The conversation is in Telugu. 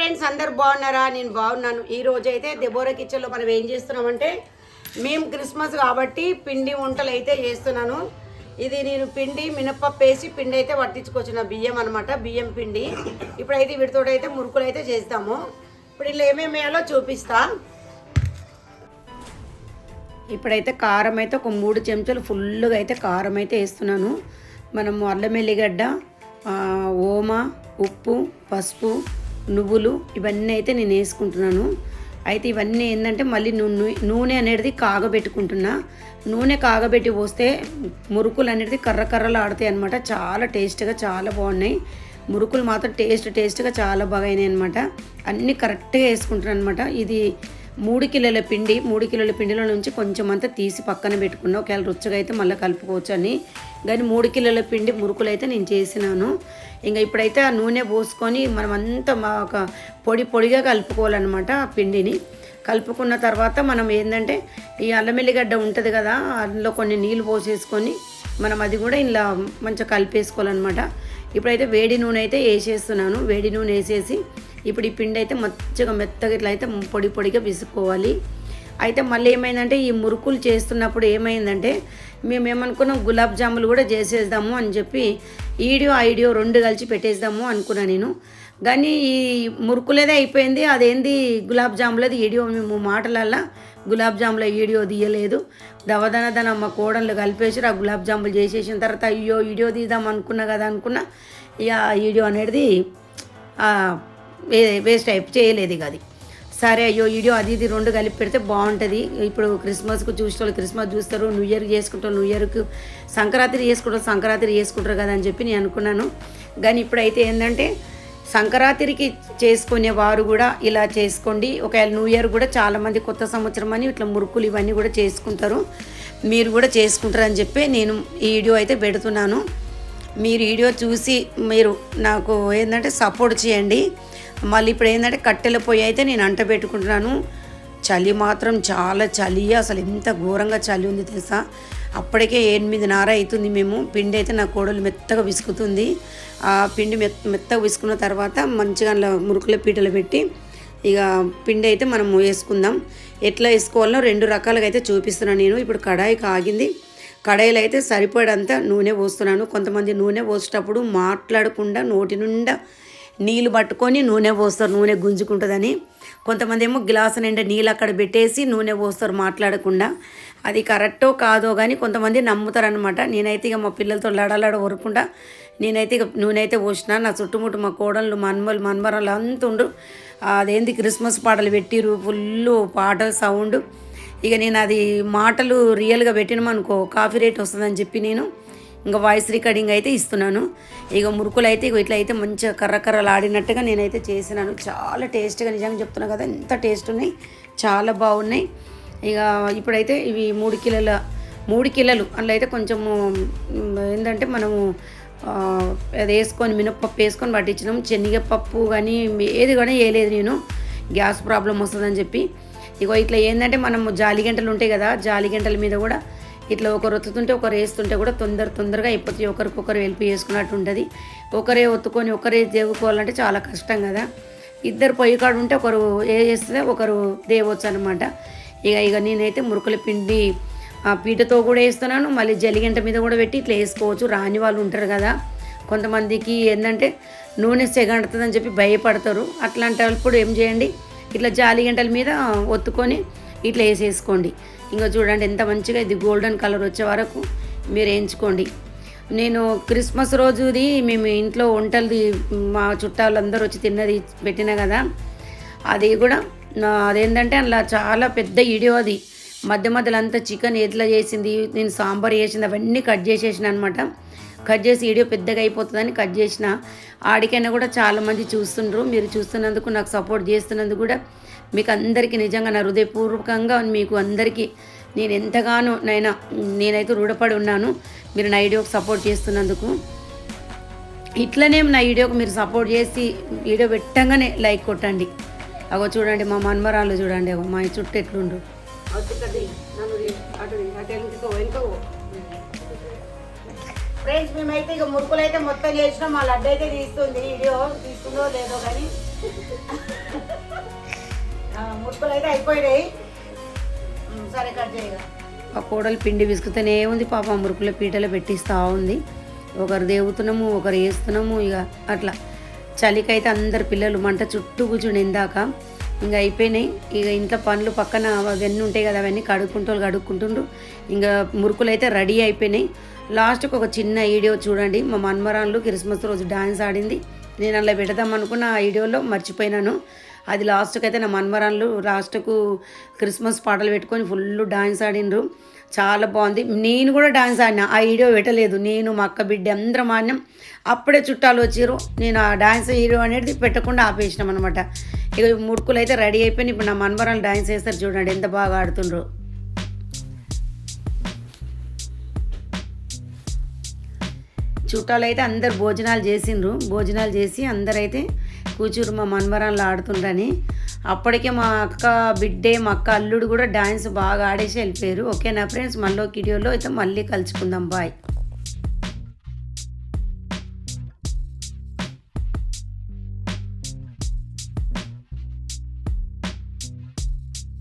ఫ్రెండ్స్ అందరు బాగున్నారా? నేను బాగున్నాను. ఈ రోజు అయితే దెబోరా కిచెన్లో మనం ఏం చేస్తున్నామంటే మేము క్రిస్మస్ కాబట్టి పిండి వంటలు అయితే చేస్తున్నాను. ఇది నేను పిండి మినప్పప్పు వేసి పిండి అయితే పట్టించుకొచ్చిన బియ్యం అనమాట బియ్యం పిండి. ఇప్పుడైతే వీటితో అయితే మురుకులు అయితే చేస్తాము. ఇప్పుడు ఇలా ఏమేమి వేయాలో చూపిస్తా. ఇప్పుడైతే కారం అయితే ఒక మూడు చెంచాలు ఫుల్గా అయితే కారం అయితే వేస్తున్నాను. మనము అల్లం ఎల్లిగడ్డ ఓమ ఉప్పు పసుపు నువ్వులు ఇవన్నీ అయితే నేను వేసుకుంటున్నాను. అయితే ఇవన్నీ ఏంటంటే మళ్ళీ నూనె నూనె అనేది కాగబెట్టుకుంటున్నా. నూనె కాగబెట్టి పోస్తే మురుకులు అనేది కర్ర కర్రలు ఆడతాయి అనమాట చాలా టేస్ట్గా చాలా బాగున్నాయి. మురుకులు మాత్రం టేస్ట్ టేస్ట్గా చాలా బాగా అయినాయి అనమాట అన్నీ కరెక్ట్గా వేసుకుంటున్నాను అనమాట ఇది మూడు కిలోల పిండి మూడు కిలోల పిండిలో నుంచి కొంచెం అంతా తీసి పక్కన పెట్టుకున్నా ఒకవేళ రుచిగా అయితే మళ్ళీ కలుపుకోవచ్చు అని. కానీ మూడు కిలోల పిండి మురుకులు అయితే నేను చేసినాను. ఇంకా ఇప్పుడైతే ఆ నూనె పోసుకొని మనం అంతా మా ఒక పొడి పొడిగా కలుపుకోవాలన్నమాట ఆ పిండిని. కలుపుకున్న తర్వాత మనం ఏంటంటే ఈ అల్లం ఎల్లిగడ్డ ఉంటుంది కదా అందులో కొన్ని నీళ్ళు పోసేసుకొని మనం అది కూడా ఇలా మంచిగా కలిపేసుకోవాలన్నమాట. ఇప్పుడైతే వేడి నూనె అయితే వేసేస్తున్నాను. వేడి నూనె వేసేసి ఇప్పుడు ఈ పిండి అయితే మంచిగా మెత్తగా ఇట్లా అయితే పొడి పొడిగా విసుకోవాలి అయితే మళ్ళీ ఏమైందంటే ఈ మురుకులు చేస్తున్నప్పుడు ఏమైందంటే మేము ఏమనుకున్నాం గులాబ్ జాములు కూడా చేసేద్దాము అని చెప్పి ఈడియో ఐడియో రెండు కలిసి పెట్టేద్దాము అనుకున్నా నేను. కానీ ఈ మురుకులేదే అయిపోయింది. అదేంది గులాబ్ జాములది ఈడియో మేము మాటలల్లా గులాబ్ జాముల ఈడియో తీయలేదు. దవదన దన మా కోడళ్ళు కలిపేసి ఆ గులాబ్ జాములు చేసేసిన తర్వాత అయ్యో వీడియో తీద్దాం అనుకున్నా కదా అనుకున్నా ఇక ఆ వీడియో అనేది వేస్ట్ అయిపో చేయలేదు ఇక అది. సరే అయ్యో వీడియో అది ఇది రెండు కలిపి పెడితే బాగుంటుంది. ఇప్పుడు క్రిస్మస్కు చూసిన వాళ్ళు క్రిస్మస్ చూస్తారు న్యూ ఇయర్ చేసుకుంటారు న్యూ ఇయర్కి సంక్రాంతి చేసుకుంటారు సంక్రాంతి చేసుకుంటారు కదా అని చెప్పి నేను అనుకున్నాను. కానీ ఇప్పుడైతే ఏంటంటే సంక్రాంతికి చేసుకునే వారు కూడా ఇలా చేసుకోండి. ఒకవేళ న్యూ ఇయర్ కూడా చాలామంది కొత్త సంవత్సరం అని ఇట్లా మురుకులు ఇవన్నీ కూడా చేసుకుంటారు. మీరు కూడా చేసుకుంటారు అని చెప్పి నేను ఈ వీడియో అయితే పెడుతున్నాను. మీరు వీడియో చూసి మీరు నాకు ఏంటంటే సపోర్ట్ చేయండి. మళ్ళీ ఇప్పుడు ఏంటంటే కట్టెల పొయ్యి అయితే నేను అంట పెట్టుకుంటున్నాను. చలి మాత్రం చాలా చలి అసలు ఎంత ఘోరంగా చలి ఉంది తెలుసా? అప్పటికే ఎనిమిదిన్నర అవుతుంది మేము. పిండి అయితే నా కోడలు మెత్తగా విసుకుతుంది. ఆ పిండి మెత్త మెత్తగా విసుకున్న తర్వాత మంచిగా అందులో మురుకుల పీటలు పెట్టి ఇక పిండి అయితే మనం వేసుకుందాం. ఎట్లా వేసుకోవాలో రెండు రకాలుగా అయితే చూపిస్తున్నాను నేను. ఇప్పుడు కడాయి కాగింది. కడాయిలో అయితే సరిపడంత నూనె పోస్తున్నాను. కొంతమంది నూనె పోసేటప్పుడు మాట్లాడకుండా నోటి నిండా నీళ్ళు పట్టుకొని నూనె పోస్తారు. నూనె గుంజుకుంటుందని. కొంతమంది ఏమో గ్లాసు నిండా నీళ్ళు అక్కడ పెట్టేసి నూనె పోస్తారు మాట్లాడకుండా. అది కరెక్టో కాదో కానీ కొంతమంది నమ్ముతారనమాట నేనైతే ఇక మా పిల్లలతో లడలడ వరకుండా నేనైతే ఇక నూనె అయితే పోసిన నా చుట్టుముట్టు మా కోడళ్ళు మన్మలు మన్మరాలు అంత ఉండు అదేంది క్రిస్మస్ పాటలు పెట్టిరు ఫుల్ పాటలు సౌండ్. ఇక నేను అది మాటలు రియల్గా పెట్టినమనుకో కాఫీ రేట్ వస్తుందని చెప్పి నేను ఇంకా వాయిస్ రికార్డింగ్ అయితే ఇస్తున్నాను. ఇక మురుకులు అయితే ఇక ఇట్లా అయితే మంచిగా కర్ర కర్రలు ఆడినట్టుగా నేనైతే చేసినాను. చాలా టేస్ట్గా నిజంగా చెప్తున్నా కదా ఎంత టేస్ట్ ఉన్నాయి చాలా బాగున్నాయి. ఇక ఇప్పుడైతే ఇవి మూడు కిలోల మూడు కిలోలు అందులో అయితే కొంచెము ఏంటంటే మనము అది వేసుకొని మినప్పప్పు వేసుకొని పట్టించినాం శనగపప్పు కానీ ఏది కానీ వేయలేదు నేను. గ్యాస్ ప్రాబ్లం వస్తుందని చెప్పి. ఇగో ఇట్లా ఏంటంటే మనం జాలి గంటలు ఉంటాయి కదా జాలి గంటల మీద కూడా ఇట్లా ఒకరు ఒత్తుతుంటే ఒకరు వేస్తుంటే కూడా తొందర తొందరగా అయిపోతుంది ఒకరికొకరు హెల్ప్ వేసుకున్నట్టు ఉంటుంది. ఒకరే ఒత్తుకొని ఒకరే దేవుకోవాలంటే చాలా కష్టం కదా. ఇద్దరు పొయ్యి కాడు ఉంటే ఒకరు ఏ చేస్తే ఒకరు దేవచ్చు అనమాట ఇక ఇక నేనైతే మురుకుల పిండి ఆ పీటతో కూడా వేస్తున్నాను. మళ్ళీ జలిగంట మీద కూడా పెట్టి ఇట్లా వేసుకోవచ్చు. రాని వాళ్ళు ఉంటారు కదా. కొంతమందికి ఏంటంటే నూనె సెగండుతుందని చెప్పి భయపడతారు. అట్లాంటప్పుడు ఏం చేయండి? ఇట్లా జాలి గంటల మీద ఒత్తుకొని ఇట్లా వేసేసుకోండి. ఇంకా చూడండి ఎంత మంచిగా ఇది గోల్డెన్ కలర్ వచ్చే వరకు మీరు వేయించుకోండి. నేను క్రిస్మస్ రోజుది మేము ఇంట్లో వంటలది మా చుట్టాలందరూ వచ్చి తిన్నది పెట్టిన కదా అది కూడా నా- అదేంటంటే అలా చాలా పెద్ద వీడియో అది. మధ్య మధ్యలో అంతా చికెన్ ఎట్లా చేసింది నేను సాంబార్ చేసింది అవన్నీ కట్ చేసేసిన అనమాట కట్ చేసి వీడియో పెద్దగా అయిపోతుందని కట్ చేసిన. ఆడికైనా కూడా చాలామంది చూస్తుండ్రు. మీరు చూస్తున్నందుకు నాకు సపోర్ట్ చేస్తున్నందుకు కూడా మీకు అందరికీ నిజంగా నా హృదయపూర్వకంగా మీకు అందరికీ నేను ఎంతగానో నైనా నేనైతే రూఢపడి ఉన్నాను. మీరు నా వీడియోకి సపోర్ట్ చేస్తున్నందుకు. ఇట్లనే నా వీడియోకి మీరు సపోర్ట్ చేసి వీడియో పెట్టంగానే లైక్ కొట్టండి. అగో చూడండి మా మన్మరాలు చూడండి అగో మా చుట్టూ ఎట్లుండ్రు. ఫ్రెండ్స్ మేమైతే ఇక మురుకులు అయితే మొత్తం చేసినాం. మా లడ్డు అయితే తీస్తుంది. వీడియో తీస్తుందో లేదో కానీ. మురుకులు అయితే అయిపోయినాయి. సరే కట్ చేయగా ఆ కోడలు పిండి విసుకుతూనే ఉంది. పాప మురుకుల పీటలు పెట్టిస్తూ ఉంది. ఒకరు దేవుతున్నాము ఒకరు వేస్తున్నాము ఇక అట్లా. చలికైతే అందరు పిల్లలు మంట చుట్టూ కూర్చుని ఇందాక. ఇంకా అయిపోయినాయి. ఇక ఇంట్లో పనులు పక్కన అవన్నీ ఉంటాయి కదా అవన్నీ కడుక్కుంటూ కడుక్కుంటుండ్రు. ఇంకా మురుకులు అయితే రెడీ అయిపోయినాయి. లాస్ట్కి ఒక చిన్న వీడియో చూడండి. మా మన్మరాన్లు క్రిస్మస్ రోజు డాన్స్ ఆడింది. నేను అలా పెడదాం అనుకున్న ఆ వీడియోలో మర్చిపోయినాను. అది లాస్ట్కి అయితే నా మన్మరాన్లు లాస్ట్కు క్రిస్మస్ పాటలు పెట్టుకొని ఫుల్ డాన్స్ ఆడిండ్రు. చాలా బాగుంది. నేను కూడా డాన్స్ ఆడినా. ఆ వీడియో పెట్టలేదు. నేను మా అక్క బిడ్డ అందరం ఆడినాం. అప్పుడే చుట్టాలు వచ్చారు నేను ఆ డాన్స్ వీడియో అనేది పెట్టకుండా ఆపేసినాం అనమాట ఇక ముడుకులు అయితే రెడీ అయిపోయినాయి. ఇప్పుడు నా మన్మరాలు డాన్స్ వేస్తారు చూడండి ఎంత బాగా ఆడుతుండ్రు. చుట్టాలు అయితే అందరు భోజనాలు చేసిండ్రు. భోజనాలు చేసి అందరైతే కూర్చురు మా మన్మరాన్లు ఆడుతుండ్రని. అప్పటికే మా అక్క బిడ్డే మా అక్క అల్లుడు కూడా డాన్స్ బాగా ఆడేసి వెళ్ళిపోయారు. ఓకే నా ఫ్రెండ్స్? మళ్ళీ వీడియోలో అయితే మళ్ళీ కలుసుకుందాం. బాయ్.